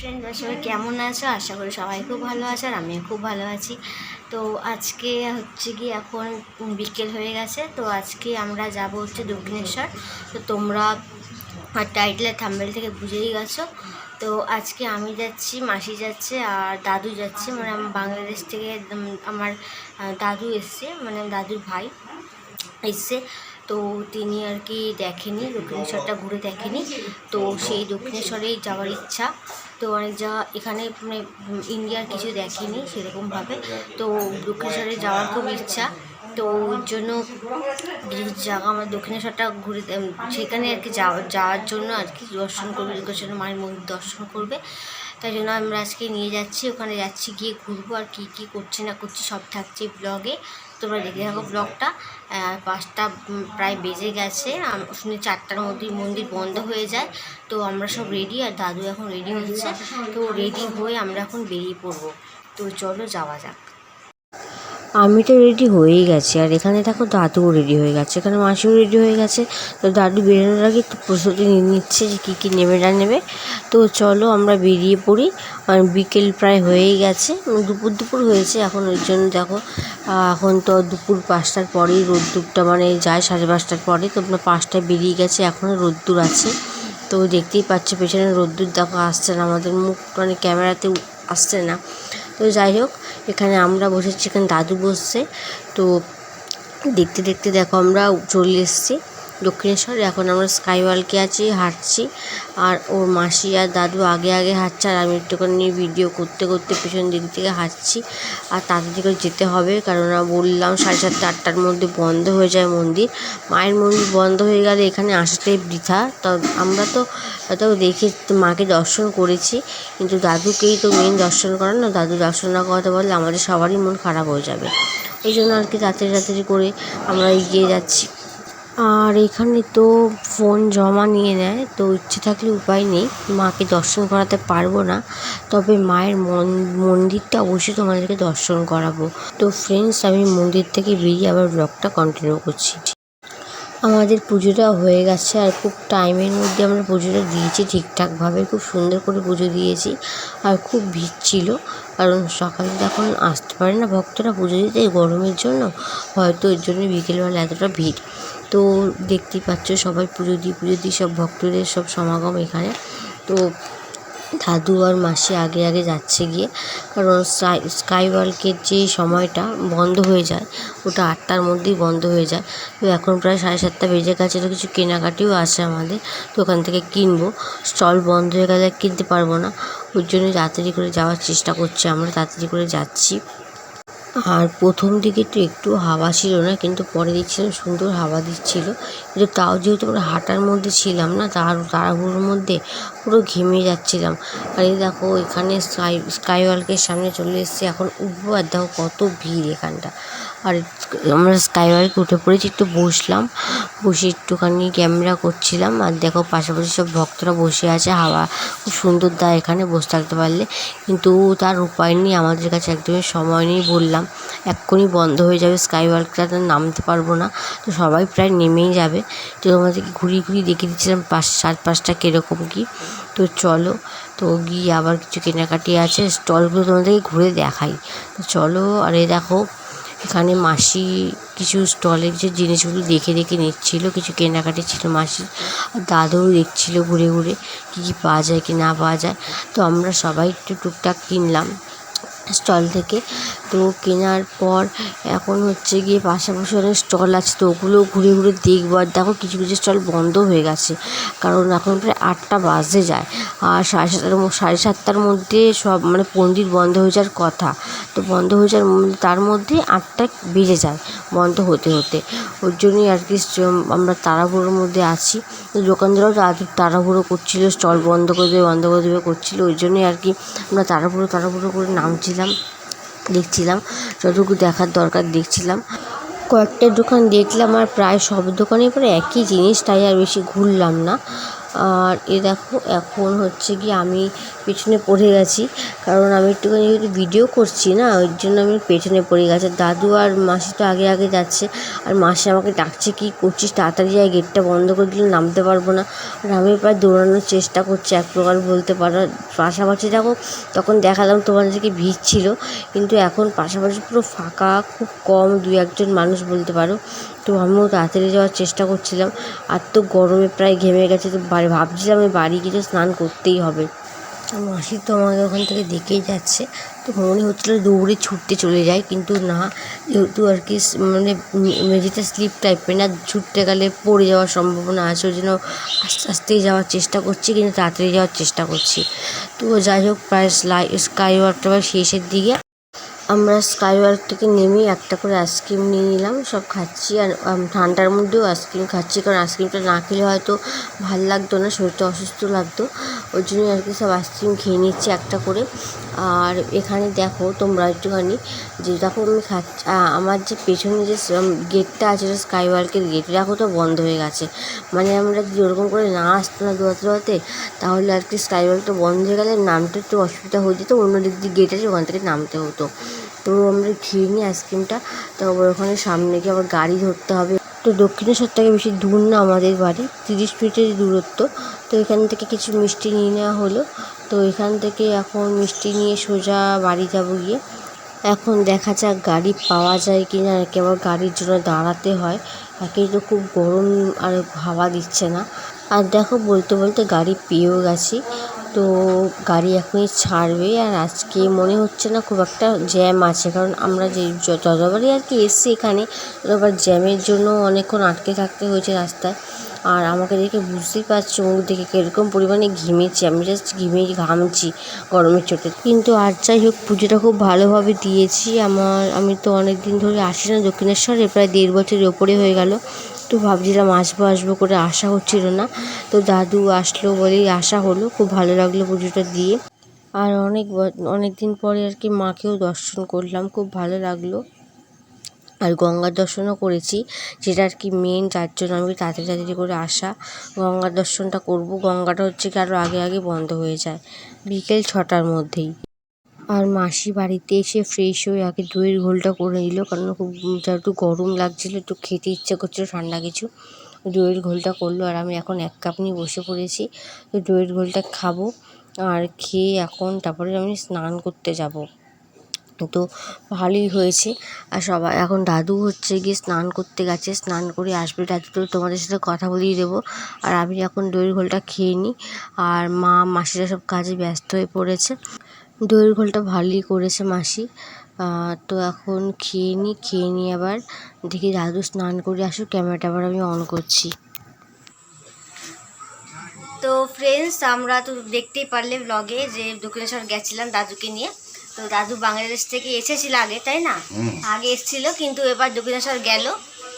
ফ্রেন্ডরা সবাই কেমন আছো? আশা করি সবাই খুব ভালো আছে আর আমিও খুব ভালো আছি। তো আজকে হচ্ছে কি এখন বিকেল হয়ে গেছে, তো আজকে আমরা যাব হচ্ছে দক্ষিণেশ্বর তো তোমরা আর টাইটেলের থাম্বেল থেকে বুঝেই গেছো। তো আজকে আমি যাচ্ছি, মাসি যাচ্ছে আর দাদু যাচ্ছে। মানে আমার বাংলাদেশ থেকে আমার দাদু এসছে মানে দাদুর ভাই এসছে। তো তিনি আর কি দেখেনি দক্ষিণেশ্বরটা ঘুরে দেখেনি। তো সেই দক্ষিণেশ্বরেই যাওয়ার ইচ্ছা। তো অনেক যা এখানে মানে ইন্ডিয়ার কিছু দেখেনি সেরকমভাবে। তো দক্ষিণেশ্বরে যাওয়ার খুব ইচ্ছা। তো ওর জন্য জায়গা আমার দক্ষিণেশ্বরটা ঘুরে সেখানে আর কি যাওয়ার জন্য আর কি দর্শন করবে দক্ষিণেশ্বর মায়ের মন্দির দর্শন করবে। তাই জন্য আমরা আজকে নিয়ে যাচ্ছি, ওখানে যাচ্ছি, গিয়ে ঘুরবো আর কী কী করছে না করছি, সব থাকছে ব্লগে তোমরা দেখে থাকো ব্লগটা পাঁচটা প্রায় বেজে গেছে। শুনে চারটার মধ্যেই মন্দির বন্ধ হয়ে যায়। তো আমরা সব রেডি আর দাদু এখন রেডি হচ্ছে। তো রেডি হয়ে আমরা এখন বেরিয়ে পড়ব। তো চলো যাওয়া যাক। আমি তো রেডি হয়েই গেছি। আর এখানে দেখো দাদুও রেডি হয়ে গেছে। এখানে মাসিও রেডি হয়ে গেছে। তো দাদু বেরোনোর আগে একটু প্রস্তুতি নিচ্ছে যে কী কী নেবে না নেবে। তো চলো আমরা বেরিয়ে পড়ি। আর বিকেল প্রায় হয়েই গেছে। দুপুর দুপুর হয়েছে এখন, ওই জন্য দেখো এখন তো দুপুর পাঁচটার পরেই রোদ্দুরটা মানে যায় সাড়ে পাঁচটার পরে। তো আমরা পাঁচটায় বেরিয়ে গেছে, এখনও রোদ্দুর আছে। তো দেখতেই পাচ্ছি, পেছনে রোদ্দুর দেখো, আসছে না। আমাদের মুখ মানে ক্যামেরাতে আসছে না। তো যাই হোক এখানে আমরা বসেছি এখানে দাদু বসছে। তো দেখতে দেখতে দেখো আমরা চলে এসেছি। দক্ষিণেশ্বরে এখন আমরা স্কাই ওয়ালকে আছি, হাঁটছি। আর ওর মাসি আর দাদু আগে আগে হাঁটছে, আর আমি একটুখানি নিয়ে ভিডিও করতে করতে পেছন দিক থেকে হাঁটছি। আর তাড়াতাড়ি করে যেতে হবে, কারণ বললাম সাড়ে সাতটা, আটটার মধ্যে বন্ধ হয়ে যায় মন্দির। মায়ের মন্দির বন্ধ হয়ে গেলে এখানে আসাটাই বৃথা। তো আমরা তো তো দেখে মাকে দর্শন করেছি, কিন্তু দাদুকেই তো মেন দর্শন করার না, দাদু দর্শন না করাতে পারলে আমাদের সবারই মন খারাপ হয়ে যাবে। এই জন্য আর কি তাড়াতাড়ি তাড়াতাড়ি করে আমরা এগিয়ে যাচ্ছি। আর এখানে তো ফোন জমা নিয়ে নেয়, তো ইচ্ছে থাকলে উপায় নেই। মাকে দর্শন করাতে পারব না, তবে মায়ের মন- মন্দিরটা অবশ্যই তোমাদেরকে দর্শন করাবো। তো ফ্রেন্ডস আমি মন্দির থেকে বেরিয়ে আবার ব্লগটা কন্টিনিউ করছি। আমাদের পুজোটা হয়ে গেছে আর খুব টাইমের মধ্যে আমরা পুজোটা দিয়েছি ঠিকঠাকভাবে, খুব সুন্দর করে পুজো দিয়েছি আর খুব ভিড় ছিল। কারণ সকালে তখন আসতে পারে না ভক্তরা পুজো দিতে গরমের জন্য হয়তো এর জন্য বিকেলবেলা এতটা ভিড়। তো দেখতেই পাচ্ছ সবাই পুজো দিয়ে পুজো দিয়ে সব ভক্তদের সব সমাগম এখানে। তো দাদু আর মাসি আগে আগে যাচ্ছে গিয়ে। কারণ স্কাই স্কাই ওয়ার্ল্ডের যে সময়টা বন্ধ হয়ে যায়, ওটা আটটার মধ্যেই বন্ধ হয়ে যায়। তো এখন প্রায় সাড়ে সাতটা বেজে গেছে, তো কিছু কেনাকাটিও আছে আমাদের, তো ওখান থেকে কিনবো। স্টল বন্ধ হয়ে গেলে কিনতে পারব না। ওই জন্য তাড়াতাড়ি করে যাওয়ার চেষ্টা করছি আমরা, তাড়াতাড়ি করে যাচ্ছি। আর প্রথম দিকে তো একটু হাওয়া ছিল না, কিন্তু পরে দেখছিলাম সুন্দর হাওয়া দিচ্ছিল। কিন্তু তাও যেহেতু আমরা হাঁটার মধ্যে ছিলাম না, তার, তাড়াহুড়োর মধ্যে পুরো ঘেমে যাচ্ছিলাম। আর এই দেখো, এখানে স্কাই স্কাই ওয়ার্ল্ডের সামনে চলে এসেছি। এখন উঠবো আর দেখো কত ভিড় এখানটা। আর আমরা স্কাই ওয়ার্ল্ডে উঠে পড়েছি, একটু বসলাম। বসে একটুখানি ক্যামেরা করছিলাম। আর দেখো পাশাপাশি সব ভক্তরা বসে আছে। হাওয়া খুব সুন্দর দেয় এখানে বসে থাকতে পারলে। কিন্তু তার উপায় নেই, আমাদের কাছে একদমই সময় নেই বললাম। এক্ষুনি বন্ধ হয়ে যাবে স্কাই ওয়ার্ল্ডটা নামতে পারব না। তো সবাই প্রায় নেমেই যাবে। তো আমাদেরকে ঘুরিয়ে ঘুরিয়ে দেখিয়ে দিচ্ছিলাম পাঁচ সাত পাঁচটা কীরকম কী। তো চলো, তো গিয়ে আবার কিছু কেনাকাটি আছে স্টলগুলো তোমাদেরকে ঘুরে দেখাই। তো চলো, আর এই দেখো, এখানে মাসি কিছু স্টলে যে জিনিসগুলো দেখে দেখে নিচ্ছিল, কিছু কেনাকাটি ছিল মাসি আর দাদুও দেখছিলো ঘুরে ঘুরে, কী কী পাওয়া যায়, কি না পাওয়া যায়। তো আমরা সবাই একটু টুকটাক কিনলাম। স্টল থেকে। তো কেনার পর এখন হচ্ছে গিয়ে পাশাপাশি অনেক স্টল আছে। তো ওগুলোও ঘুরে ঘুরে দেখব। আর দেখো কিছু কিছু স্টল বন্ধ হয়ে গেছে। কারণ এখন প্রায় আটটা বাজে যায়। আর সাড়ে সাতটার সাড়ে সাতটার মধ্যে সব মানে মন্দির বন্ধ হয়ে যাওয়ার কথা। তো বন্ধ হয়ে যাওয়ার তার মধ্যে আটটা বেজে যায় বন্ধ হতে হতে। ওর জন্যই আর কি আমরা তাড়াহুড়োর মধ্যে আছি। তো দোকানদারও তাড়াহুড়ো করছিল, স্টল বন্ধ করে দেবে, বন্ধ করে দেবে করছিল। ওই জন্যই আর কি আমরা তাড়াহুড়ো তাড়াহুড়ো করে নামছিলাম। দেখছিলাম যতটুকু দেখার দরকার দেখছিলাম। কয়েকটা দোকান দেখলাম আর প্রায় সব দোকানে প্রায় একই জিনিস, তাই আর বেশি ঘুরলাম না। আর এ দেখো, এখন হচ্ছে কি আমি পেছনে পড়ে গেছি। কারণ আমি একটুখানি যেহেতু ভিডিও করছি না, ওই জন্য আমি পেছনে পড়ে গেছি। দাদু আর মাসি তো আগে আগে যাচ্ছে। আর মাসি আমাকে ডাকছে, কি করছিস? তাড়াতাড়ি যাই গেটটা বন্ধ করে দিলে নামতে পারব না। আর আমি প্রায় দৌড়ানোর চেষ্টা করছি, এক প্রকার বলতে পারো। পাশাপাশি দেখো, তখন দেখালাম তোমাদেরকে ভিড় ছিল। কিন্তু এখন পাশাপাশি পুরো ফাঁকা, খুব কম দু একজন মানুষ বলতে পারো। তো আমিও তাড়াতাড়ি যাওয়ার চেষ্টা করছিলাম। আর তো গরমে প্রায় ঘেমে গেছে, তো বাড়ি ভাবছিলাম আমি বাড়ি গিয়ে স্নান করতেই হবে। মাসি তো আমাকে ওখান থেকে দেখেই যাচ্ছে। তো মনে হচ্ছিল দৌড়ে ছুটতে চলে যায়, কিন্তু না, যেহেতু আর কি মানে মেঝেতে স্লিপ টাইপের না, ছুটতে গেলে পড়ে যাওয়ার সম্ভাবনা আছে, ওই জন্য আস্তে আস্তেই যাওয়ার চেষ্টা করছি, কিন্তু তাড়াতাড়ি যাওয়ার চেষ্টা করছি। তো যাই হোক, প্রায় স্লাই, স্কাই ওয়াকটা শেষের দিকে আমরা স্কাই ওয়াক থেকে নেমে একটা করে আইসক্রিম নিয়ে নিলাম, সব খাচ্ছি। আর ঠান্ডার মধ্যেও আইসক্রিম খাচ্ছি, কারণ আইসক্রিমটা না খেলে হয়তো ভালো লাগতো না, শরীরটা অসুস্থ লাগতো। ওই জন্য আর কি সব আইসক্রিম খেয়ে নিচ্ছি একটা করে। আর এখানে দেখো তোমরা একটুখানি, যে দেখো আমি খাচ্ছি আমার যে পেছনে যে গেটটা আছে স্কাই ওয়ার্কের গেট, দেখো তো বন্ধ হয়ে গেছে। মানে আমরা যদি ওরকম করে না আসতো না দোয়াতে দোয়াতে তাহলে আর কি স্কাই ওয়ার্কটা বন্ধ হয়ে গেলে নামতে একটু অসুবিধা হয়ে যেত অন্য দিক দিয়ে গেট আছে, ওখান থেকে নামতে হতো। তো আমরা খেয়ে নিই আইসক্রিমটা। তারপর ওখানে সামনে গিয়ে আবার গাড়ি ধরতে হবে। তো দক্ষিণেশ্বর থেকে বেশি দূর না আমাদের বাড়ি, তিরিশ মিনিটের দূরত্ব। তো এখান থেকে কিছু মিষ্টি নিয়ে নেওয়া হলো। তো এখান থেকে এখন মিষ্টি নিয়ে সোজা বাড়ি যাব গিয়ে। এখন দেখা যাক গাড়ি পাওয়া যায় কি না নাকি আবার গাড়ির জন্য দাঁড়াতে হয়। একেই তো খুব গরম আর হাওয়া দিচ্ছে না। আর দেখো, বলতে বলতে গাড়ি পেয়েও গেছি। তো গাড়ি এখনই ছাড়বে আর আজকে মনে হচ্ছে না খুব একটা জ্যাম আছে। কারণ আমরা যে যতবারই আর কি এসছি এখানে, ততবার জ্যামের জন্য অনেকক্ষণ আটকে থাকতে হয়েছে রাস্তায়। আর আমাকে দেখে বুঝতেই পারছ মুখ দেখে কীরকম পরিমাণে ঘিমেছি। আমি জাস্ট ঘিমে ঘামছি গরমের চোটে। কিন্তু আর যাই হোক, পুজোটা খুব ভালোভাবে দিয়েছি। আমার, আমি তো অনেক দিন ধরে আসি না, দক্ষিণেশ্বরে, প্রায় দেড় বছরের ওপরে হয়ে গেল। তো ভাবছিলাম আসব আসব করে আশা হচ্ছিল না। তো দাদু আসলো বলেই আশা হলো, খুব ভালো লাগল পুজোটা দিয়ে। আর অনেক অনেক দিন পরে আর কি মাকেও দর্শন করলাম, খুব ভালো লাগল। আর গঙ্গার দর্শনও করেছি, যেটা আর কি মেন যার জন্য আমি তাড়াতাড়ি তাড়াতাড়ি করে আসা। গঙ্গার দর্শনটা করব, গঙ্গাটা হচ্ছে কি আরও আগে আগে বন্ধ হয়ে যায়, বিকেল ছটার মধ্যেই। আর মাসি বাড়িতে এসে ফ্রেশ হয়ে আগে দইয়ের ঘোলটা করে নিল কারণ খুব একটু গরম লাগছিল, একটু খেতে ইচ্ছে করছিল, ঠান্ডা কিছু। দইয়ের ঘোলটা করল আর আমি এখন এক কাপ নিয়ে বসে পড়েছি। তো দইয়ের ঘোলটা খাব আর খেয়ে এখন তারপরে আমি স্নান করতে যাব। তো ভালোই হয়েছে। আর সবাই, এখন দাদু হচ্ছে গিয়ে স্নান করতে গেছে। স্নান করে আসবে দাদু তো তোমাদের সাথে কথা বলিয়ে দেবো। আর আমি এখন দইয়ের ঘোলটা খেয়ে নিই। আর মা, মাসিরা সব কাজে ব্যস্ত হয়ে পড়েছে। দইয়ের ঘোলটা ভালোই করেছে মাসি। তো এখন খেয়ে নিই খেয়ে নিয়ে আবার দেখি দাদু স্নান করে আসুক ক্যামেরাটা আবার আমি অন করছি। তো ফ্রেন্ডস আমরা তো দেখতেই পারলে ব্লগে যে দক্ষিণেশ্বর গেছিলাম দাদুকে নিয়ে। তো দাদু বাংলাদেশ থেকে এসেছিল আগে তাই না? আগে এসেছিল কিন্তু এবার দক্ষিণেশ্বর গেল।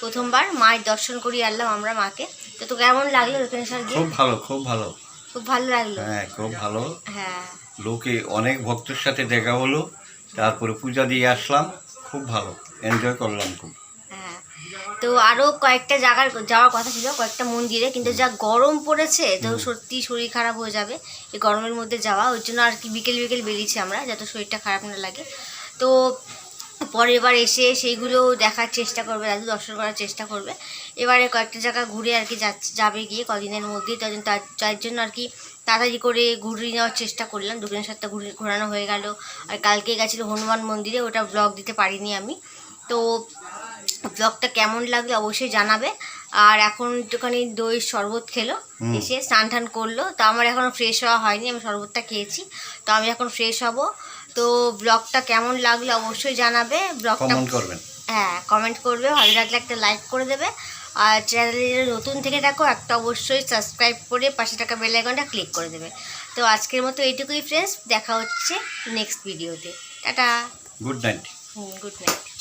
প্রথমবার মায়ের দর্শন করিয়ে আনলাম আমরা মাকে। তো তো কেমন লাগল দক্ষিণেশ্বর গিয়ে? খুব ভালো খুব ভালো। খুব ভালো লাগল। হ্যাঁ খুব ভালো। হ্যাঁ। লোকে অনেক ভক্তের সাথে দেখা হলো তারপরে পূজা দিয়ে আসলাম খুব ভালো এনজয় করলাম খুব। হ্যাঁ তো আরও কয়েকটা জায়গার যাওয়ার কথা ছিল কয়েকটা মন্দিরে কিন্তু যা গরম পড়েছে তো সত্যি শরীর খারাপ হয়ে যাবে এই গরমের মধ্যে যাওয়া ওই জন্য আর কি বিকেল বিকেল বেরিয়েছি আমরা যাতে শরীরটা খারাপ না লাগে। তো পরের বার এসে সেইগুলো দেখার চেষ্টা করবে দাদু দর্শন করার চেষ্টা করবে। এবারে কয়েকটা জায়গা ঘুরে আর কি যাচ্ছে- যাবে গিয়ে কদিনের মধ্যেই তার জন্য তার- তার জন্য আর কি তাড়াতাড়ি করে ঘুরিয়ে নেওয়ার চেষ্টা করলাম। দক্ষিণেশ্বরটা ঘুরে ঘোরানো হয়ে গেল। আর কালকে গেছিল হনুমান মন্দিরে ওটা ব্লগ দিতে পারিনি আমি। তো ব্লগটা কেমন লাগল অবশ্যই জানাবে। আর এখন একটুখানি দই শরবত খেলো এসে স্নান টান করল। তো আমার এখনও ফ্রেশ হওয়া হয়নি আমি শরবতটা খেয়েছি। তো আমি এখন ফ্রেশ হব। তো ব্লগটা কেমন লাগল অবশ্যই জানাবে। ব্লগটা হ্যাঁ কমেন্ট করবে। ভালো লাগলে একটা লাইক করে দেবে। আর চ্যানেলে যদি নতুন থেকে থাকো একটা অবশ্যই সাবস্ক্রাইব করে পাশে টাকা বেল আইকনটা ক্লিক করে দেবে। তো আজকের মতো এইটুকুই ফ্রেন্ডস দেখা হচ্ছে নেক্সট ভিডিওতে tata. Good night hmm good night